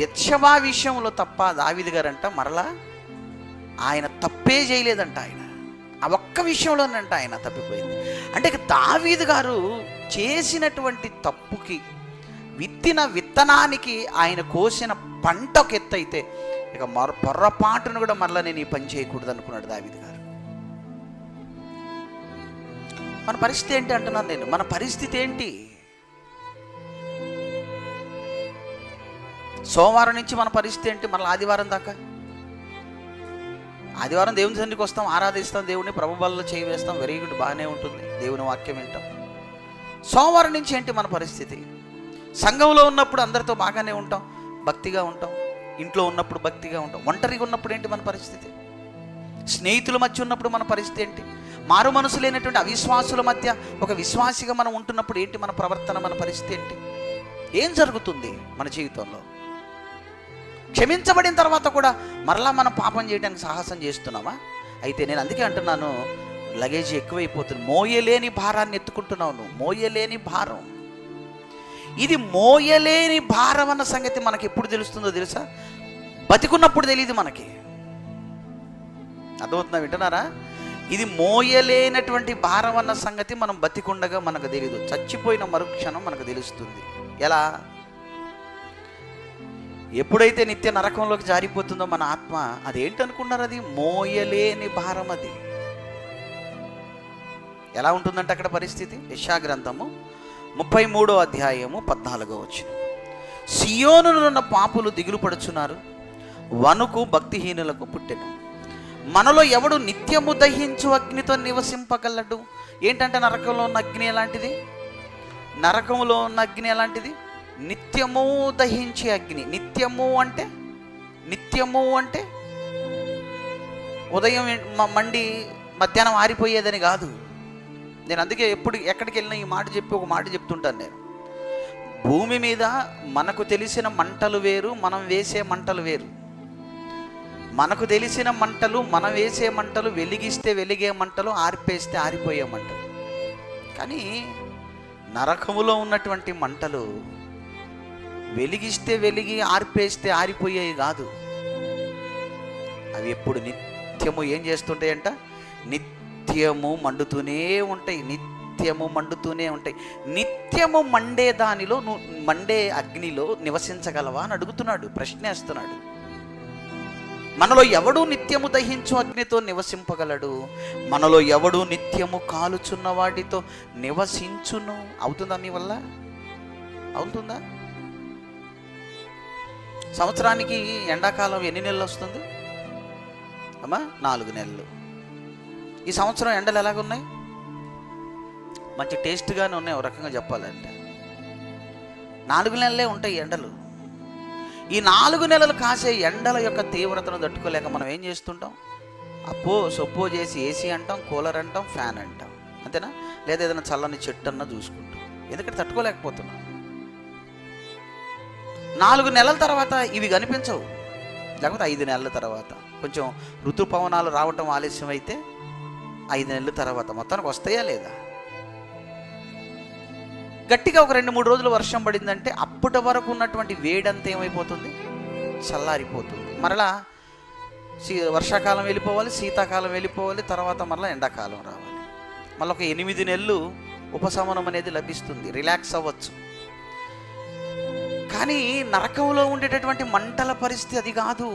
బెత్షబా విషయంలో తప్ప దావిది గారంట మరలా ఆయన తప్పే చేయలేదంట ఆయన. ఆ ఒక్క విషయంలోనంట ఆయన తప్పిపోయింది. అంటే ఇక దావీదు గారు చేసినటువంటి తప్పుకి విత్తిన విత్తనానికి ఆయన కోసిన పంట ఒక ఎత్తు అయితే ఇక మర పొర్రపాటును కూడా మరలా నేను ఈ పని చేయకూడదు అనుకున్నాడు దావీదు గారు. మన పరిస్థితి ఏంటి అంటున్నాను నేను. మన పరిస్థితి ఏంటి? సోమవారం నుంచి మన పరిస్థితి ఏంటి? మళ్ళీ ఆదివారం దాకా? ఆదివారం దేవుని సన్నిధికి వస్తాం ఆరాధిస్తాం దేవుని ప్రభుబల్లో చేయి వేస్తాం వెరీ గుడ్ బాగానే ఉంటుంది. దేవుని వాక్యం వింటాం. సోమవారం నుంచి ఏంటి మన పరిస్థితి? సంఘంలో ఉన్నప్పుడు అందరితో బాగానే ఉంటాం భక్తిగా ఉంటాం. ఇంట్లో ఉన్నప్పుడు భక్తిగా ఉంటాం. ఒంటరిగా ఉన్నప్పుడు ఏంటి మన పరిస్థితి? స్నేహితుల మధ్య ఉన్నప్పుడు మన పరిస్థితి ఏంటి? మారు మనసు లేనటువంటి అవిశ్వాసుల మధ్య ఒక విశ్వాసిగా మనం ఉంటున్నప్పుడు ఏంటి మన ప్రవర్తన మన పరిస్థితి ఏంటి? ఏం జరుగుతుంది మన జీవితంలో? క్షమించబడిన తర్వాత కూడా మరలా మనం పాపం చేయడానికి సాహసం చేస్తున్నామా అయితే నేను అందుకే అంటున్నాను లగేజ్ ఎక్కువైపోతుంది. మోయలేని భారాన్ని ఎత్తుకుంటున్నావు నువ్వు. మోయలేని భారం. ఇది మోయలేని భారం అన్న సంగతి మనకి ఎప్పుడు తెలుస్తుందో తెలుసా? బతికున్నప్పుడు తెలియదు మనకి. అర్థమవుతుందా వింటున్నారా? ఇది మోయలేనటువంటి భారం అన్న సంగతి మనం బతికుండగా మనకు తెలియదు చచ్చిపోయిన మరుక్షణం మనకు తెలుస్తుంది. ఎలా? ఎప్పుడైతే నిత్య నరకంలోకి జారిపోతుందో మన ఆత్మ అదేంటనుకున్నారు అది? మోయలేని భారం అది. ఎలా ఉంటుందంటే అక్కడ పరిస్థితి? యశాగ్రంథము ముప్పై మూడో అధ్యాయము పద్నాలుగో వచ్చిన సియోనులున్న పాపులు దిగులు పడుచున్నారు వణుకు భక్తిహీనులకు పుట్టెను. మనలో ఎవడు నిత్యము దహించు అగ్నితో నివసింపగలడు? ఏంటంటే నరకంలో ఉన్న అగ్ని ఎలాంటిది? నరకంలో ఉన్న అగ్ని ఎలాంటిది? నిత్యము దహించే అగ్ని. నిత్యము అంటే? నిత్యము అంటే? ఉదయం మండి మధ్యాహ్నం ఆరిపోయేదని కాదు. నేను అందుకే ఎప్పుడు ఎక్కడికి వెళ్ళినా ఈ మాట చెప్పి ఒక మాట చెప్తుంటాను నేను. భూమి మీద మనకు తెలిసిన మంటలు వేరు మనం వేసే మంటలు వేరు. మనకు తెలిసిన మంటలు మనం వేసే మంటలు వెలిగిస్తే వెలిగే మంటలు ఆర్పేస్తే ఆరిపోయే మంటలు. కానీ నరకములో ఉన్నటువంటి మంటలు వెలిగిస్తే వెలిగి ఆర్పేస్తే ఆరిపోయేవి కాదు. అవి ఎప్పుడు నిత్యము ఏం చేస్తుంటాయంట? నిత్యము మండుతూనే ఉంటాయి నిత్యము మండుతూనే ఉంటాయి. నిత్యము మండే దానిలో నువ్వు మండే అగ్నిలో నివసించగలవా అని అడుగుతున్నాడు ప్రశ్నేస్తున్నాడు. మనలో ఎవడు నిత్యము దహించు అగ్నితో నివసింపగలడు? మనలో ఎవడు నిత్యము కాలుచున్న వాటితో నివసించును. అవుతుందా నీ వల్ల? అవుతుందా? సంవత్సరానికి ఎండాకాలం ఎన్ని నెలలు వస్తుంది? అమ్మా నాలుగు నెలలు. ఈ సంవత్సరం ఎండలు ఎలాగున్నాయి? మంచి టేస్ట్గానే ఉన్నాయి ఒక రకంగా చెప్పాలంటే. నాలుగు నెలలే ఉంటాయి ఎండలు. ఈ నాలుగు నెలలు కాసే ఎండల యొక్క తీవ్రతను తట్టుకోలేక మనం ఏం చేస్తుంటాం? అప్పో సొప్పో చేసి ఏసీ అంటాం కూలర్ అంటాం ఫ్యాన్ అంటాం. అంతేనా? లేదా ఏదైనా చల్లని చెట్టు అన్నా చూసుకుంటాం. ఎందుకంటే తట్టుకోలేకపోతున్నాం. నాలుగు నెలల తర్వాత ఇవి కనిపించవు. లేకపోతే ఐదు నెలల తర్వాత. కొంచెం ఋతుపవనాలు రావటం ఆలస్యం అయితే ఐదు నెలల తర్వాత. మొత్తానికి వస్తాయా లేదా? గట్టిగా ఒక రెండు మూడు రోజులు వర్షం పడిందంటే అప్పటి వరకు ఉన్నటువంటి వేడంతా ఏమైపోతుంది? చల్లారిపోతుంది. మరలా వర్షాకాలం వెళ్ళిపోవాలి శీతాకాలం వెళ్ళిపోవాలి తర్వాత మరలా ఎండాకాలం రావాలి. మళ్ళీ ఒక ఎనిమిది నెలలు ఉపశమనం అనేది లభిస్తుంది. రిలాక్స్ అవ్వచ్చు. కానీ నరకంలో ఉండేటటువంటి మంటల పరిస్థితి అది కాదు.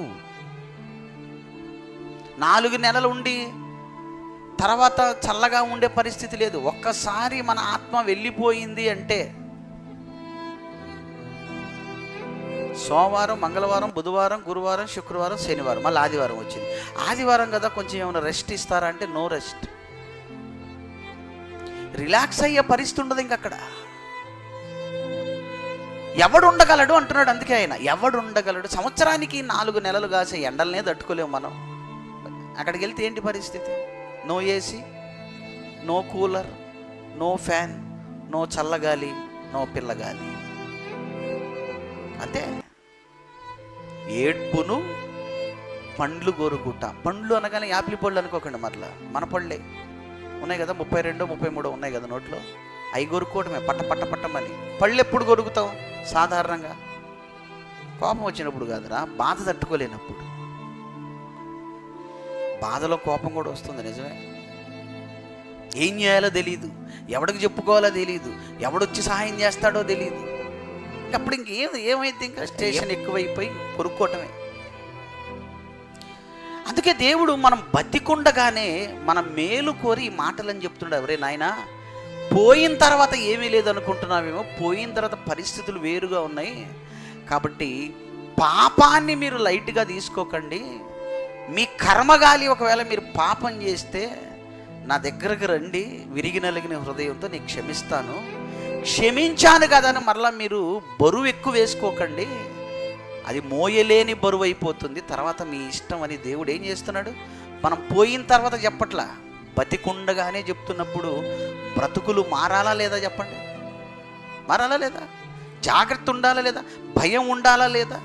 నాలుగు నెలలు ఉండి తర్వాత చల్లగా ఉండే పరిస్థితి లేదు. ఒక్కసారి మన ఆత్మ వెళ్ళిపోయింది అంటే సోమవారం మంగళవారం బుధవారం గురువారం శుక్రవారం శనివారం మళ్ళీ ఆదివారం వచ్చింది. ఆదివారం కదా కొంచెం ఏమైనా రెస్ట్ ఇస్తారా అంటే నో రెస్ట్. రిలాక్స్ అయ్యే పరిస్థితి ఉండదు ఇంకక్కడ. అక్కడ ఎవడు ఉండగలడు అంటున్నాడు అందుకే ఆయన. ఎవడు ఉండగలడు సంవత్సరానికి నాలుగు నెలలు కాసే ఎండలనే తట్టుకోలేము మనం. అక్కడికి వెళ్తే ఏంటి పరిస్థితి? No AC no cooler no fan no చల్లగాలి నో పిల్లగాలి. అంతే. ఏడ్పును పండ్లు గోరుకుంటా పండ్లు అనగానే యాపిల్ పళ్ళు అనుకోకండి మరలా. మన పళ్ళే. ఉన్నాయి కదా ముప్పై రెండు ముప్పై మూడు ఉన్నాయి కదా నోట్లో? అవి కొరుక్కోవడమే పట్ట పట్ట పట్టమని పళ్ళు ఎప్పుడు కొరుకుతాం సాధారణంగా. కోపం వచ్చినప్పుడు కాదురా బాధ తట్టుకోలేనప్పుడు. బాధలో కోపం కూడా వస్తుంది నిజమే. ఏం చేయాలో తెలియదు ఎవడికి చెప్పుకోవాలో తెలియదు ఎవడొచ్చి సహాయం చేస్తాడో తెలియదు అప్పుడు ఇంకేం ఏమైతే ఇంకా? స్టేషన్ ఎక్కువైపోయి కొరుక్కోవటమే అందుకే దేవుడు మనం బతికుండగానే మన మేలు కోరి మాటలని చెప్తున్నాడు ఎవరే నాయనా? పోయిన తర్వాత ఏమీ లేదనుకుంటున్నామేమో పోయిన తర్వాత పరిస్థితులు వేరుగా ఉన్నాయి. కాబట్టి పాపాన్ని మీరు లైట్గా తీసుకోకండి. మీ కర్మగాలి ఒకవేళ మీరు పాపం చేస్తే నా దగ్గరకు రండి విరిగి నలిగిన హృదయంతో నీకు క్షమిస్తాను. క్షమించాను కదా అని మరలా మీరు బరువు ఎక్కువ వేసుకోకండి. అది మోయలేని బరువు అయిపోతుంది. తర్వాత మీ ఇష్టం అని దేవుడు ఏం చేస్తున్నాడు? మనం పోయిన తర్వాత చెప్పట్లా. బతికుండగానే చెప్తున్నప్పుడు బ్రతుకులు మారాలా లేదా చెప్పండి? మారాలా లేదా? జాగ్రత్త ఉండాలా లేదా? భయం ఉండాలా లేదా?